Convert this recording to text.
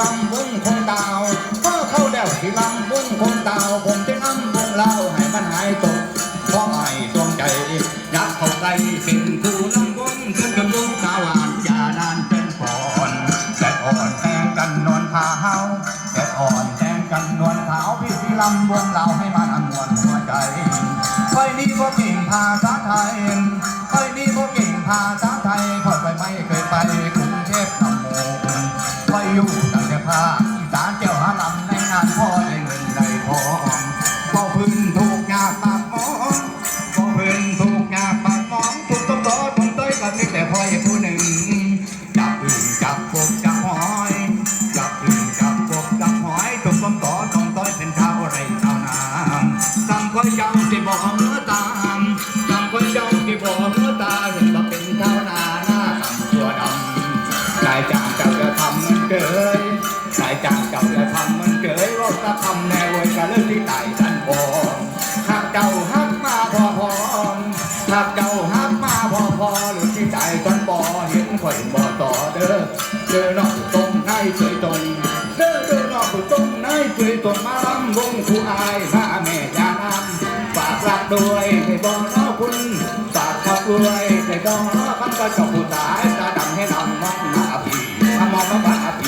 ลำวงคงดาวพอเข้าแล้วที่ลำวงคงดาว ผมจะนำวงเล่าให้มันหายตกเพราะไอ้ดวงใจยากเข้าใกล้เป็นผู้นำวงจนกำลังสาวานอย่านานเป็นก่อนแต่อ่อนแทงกันนวลขาวแต่อ่อนแทงกันนวลขาวพี่ที่ลำวงเล่าให้มันอนวลหัวใจคอยนี่ก็เก่งภาษาไทยคอยนี่ก็เก่งภาษาไทยคอยไปไม่เคยไปกรุงเทพทำโมคอยอยู่ายจ้างเจ้าจะทำมันเกยนายจ้างเจ้าจะทำมันเกยว่าจะทำแนวไว้กันเรื่องที่ไต่ดันบองหากเจ้าหักมาพอพอหากเจ้าหักมาพอพอหรือที่ใจจนบ่เห็นข่อยบ่ต่อเด้อเจอนอกตรงให้เคยตรงเด้อเจอนอกตรงให้เคยตรงมาลำวงผู้อายมาแม่ยานำฝากรักด้วยให้บ่น้อคุณฝากขับด้วยให้บ่น้อคำก็จบผู้ตายตาดำให้นำมองหน้ มามองมาบ้าพี่